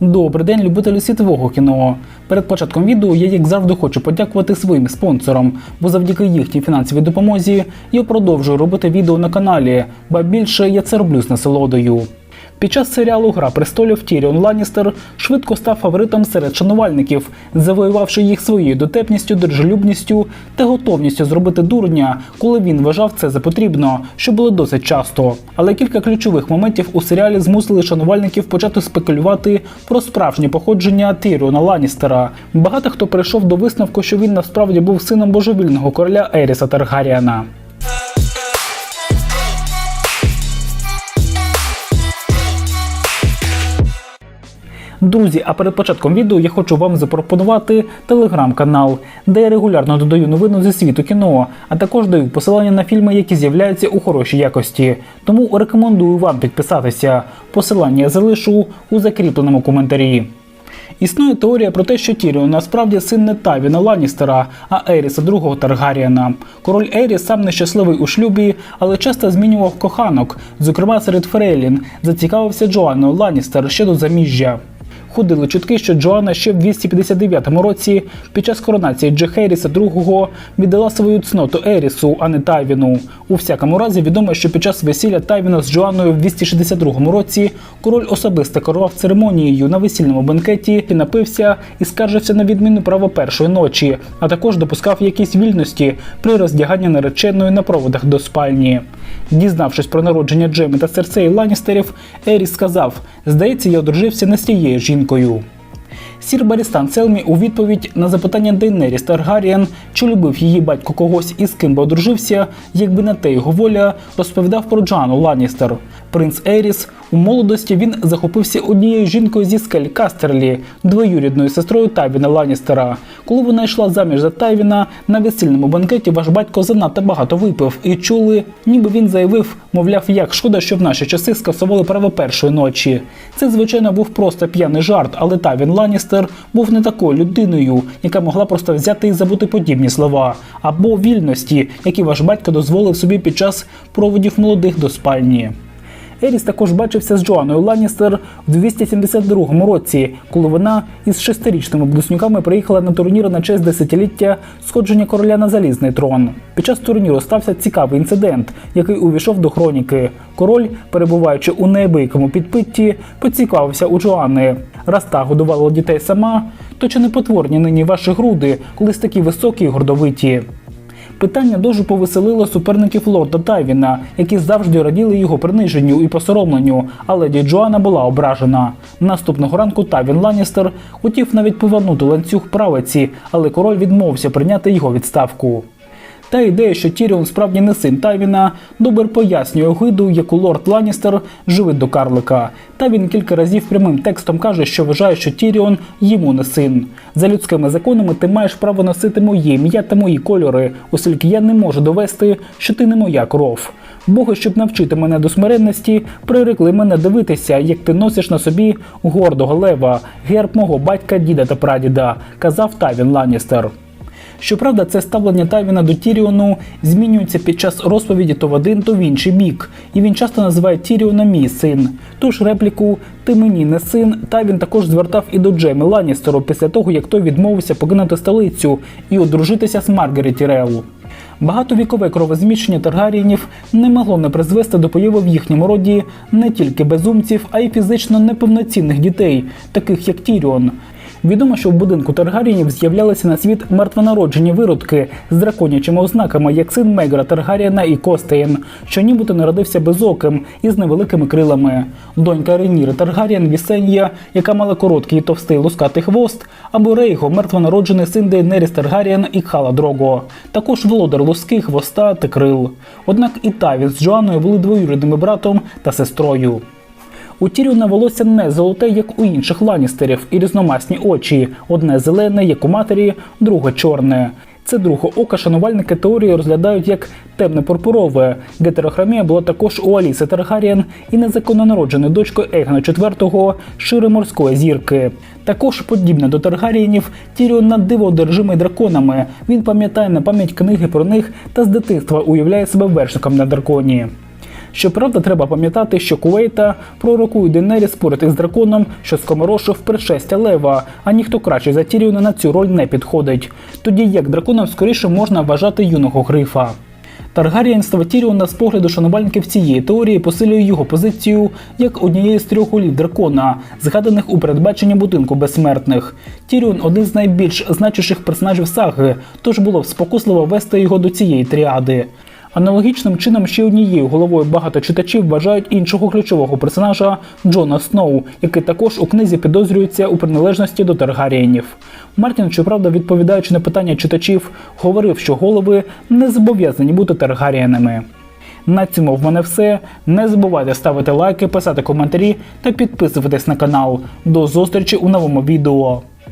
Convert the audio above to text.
Добрий день, любителі світового кіно. Перед початком відео я, як завжди, хочу подякувати своїм спонсорам, бо завдяки їхній фінансовій допомозі я продовжую робити відео на каналі, ба більше я це роблю з насолодою. Під час серіалу Гра престолів Тіріон Ланністер швидко став фаворитом серед шанувальників, завоювавши їх своєю дотепністю, дружелюбністю та готовністю зробити дурня, коли він вважав це за потрібно, що було досить часто. Але кілька ключових моментів у серіалі змусили шанувальників почати спекулювати про справжнє походження Тіріона Ланністера. Багато хто прийшов до висновку, що він насправді був сином божевільного короля Еріса Таргаріана. Друзі, а перед початком відео я хочу вам запропонувати телеграм-канал, де я регулярно додаю новини зі світу кіно, а також даю посилання на фільми, які з'являються у хорошій якості. Тому рекомендую вам підписатися. Посилання залишу у закріпленому коментарі. Існує теорія про те, що Тіріон насправді син не Тавіна Ланністера, а Еріса II Таргаріана. Король Еріс сам нещасливий у шлюбі, але часто змінював коханок, зокрема серед Фрейлін, зацікавився Джоанною Ланністер ще до заміжжя. Ходили чутки, що Джоанна ще в 259 році під час коронації Джехеріса II віддала свою цноту Ерісу, а не Тайвіну. У всякому разі відомо, що під час весілля Тайвіна з Джоанною в 262 році король особисто керував церемонією на весільному бенкеті напився і скаржився на відміну права першої ночі, а також допускав якісь вільності при роздяганні нареченої на проводах до спальні. Дізнавшись про народження Джеми та Серсеї Ланністерів, Еріс сказав: Здається, я одружився не з тією жінкою. Сір Барістан Селмі у відповідь на запитання Дейнеріс Таргарієн, чи любив її батько когось із ким би одружився, якби на те його воля, розповідав про Джану Ланністер. Принц Еріс у молодості він захопився однією жінкою зі скель Кастерлі, двоюрідною сестрою Тайвіна Ланністера. Коли вона йшла заміж за Тайвіна, на весільному банкеті ваш батько занадто багато випив і чули, ніби він заявив, мовляв, як шкода, що в наші часи скасували право першої ночі. Це, звичайно, був просто п'яний жарт, але Тайвін Ланністер був не такою людиною, яка могла просто взяти і забути подібні слова, або вільності, які ваш батько дозволив собі під час проводів молодих до спальні. Еріс також бачився з Джоанною Ланністер в 272 році, коли вона із шестирічними близнюками приїхала на турнір на честь десятиліття сходження короля на залізний трон. Під час турніру стався цікавий інцидент, який увійшов до хроніки. Король, перебуваючи у неабиякому підпитті, поцікавився у Джоанни. Раз та годувала дітей сама, то чи не потворні нині ваші груди, колись такі високі й гордовиті? Питання дуже повеселило суперників лорда Тайвіна, які завжди раділи його приниженню і посоромленню, а леді Джоанна була ображена. Наступного ранку Тайвін Ланністер хотів навіть повернути ланцюг правиці, але король відмовився прийняти його відставку. Та ідея, що Тіріон справді не син Тайвіна, Добер пояснює огиду, яку лорд Ланністер живить до карлика. Та він кілька разів прямим текстом каже, що вважає, що Тіріон йому не син. За людськими законами ти маєш право носити моє ім'я та мої кольори, оскільки я не можу довести, що ти не моя кров. Боги, щоб навчити мене до смиренності, прирекли мене дивитися, як ти носиш на собі гордого лева, герб мого батька, діда та прадіда, казав Тавін Ланністер. Щоправда, це ставлення Тайвіна до Тіріону змінюється під час розповіді то в один, то в інший бік, і він часто називає Тіріона мій син. Тож репліку Ти мені не син Тайвін також звертав і до Джейми Ланністеру після того, як той відмовився покинути столицю і одружитися з Маргарет Тірел. Багатовікове кровозміщення Таргаріїнів не могло не призвести до появи в їхньому роді не тільки безумців, а й фізично неповноцінних дітей, таких як Тіріон. Відомо, що в будинку Таргаріїнів з'являлися на світ мертвонароджені виродки з драконячими ознаками, як син Мегра Таргарієна і Костеєн, що нібито народився безоким і з невеликими крилами. Донька Реніри Таргарієн Вісенія, яка мала короткий і товстий лускатий хвост, або Рейго, мертвонароджений син Дейнеріс Таргарієн і Хала Дрого. Також володар луски, хвоста та крил. Однак і Тавін з Джоанною були двоюрідними братом та сестрою. У Тіріона волосся не золоте, як у інших ланістерів, і різномасні очі: одне зелене, як у матері, друге чорне. Це друге око шанувальники теорії розглядають як темне пурпурове. Гетерохромія була також у Аліси Таргарієн і незаконнонародженої дочкою Егона IV, шири морської зірки. Також подібне до Таргарієнів, Тіріон на диво одержимий драконами. Він пам'ятає на пам'ять книги про них та з дитинства уявляє себе вершником на драконі. Щоправда, треба пам'ятати, що Куейта пророкує Денері спорити із драконом, що скоморошив пришестя Лева, а ніхто краще за Тіріона на цю роль не підходить. Тоді як драконом скоріше можна вважати юного грифа. Таргарієнство Тіріона з погляду шанувальників цієї теорії посилює його позицію як однієї з трьох голів дракона, згаданих у передбаченні будинку безсмертних. Тіріон один з найбільш значущих персонажів саги, тож було б спокусливо вести його до цієї тріади. Аналогічним чином ще однією головою багато читачів вважають іншого ключового персонажа Джона Сноу, який також у книзі підозрюється у приналежності до Таргарієнів. Мартін, щоправда, відповідаючи на питання читачів, говорив, що голови не зобов'язані бути Таргарієнами. На цьому в мене все. Не забувайте ставити лайки, писати коментарі та підписуватись на канал. До зустрічі у новому відео.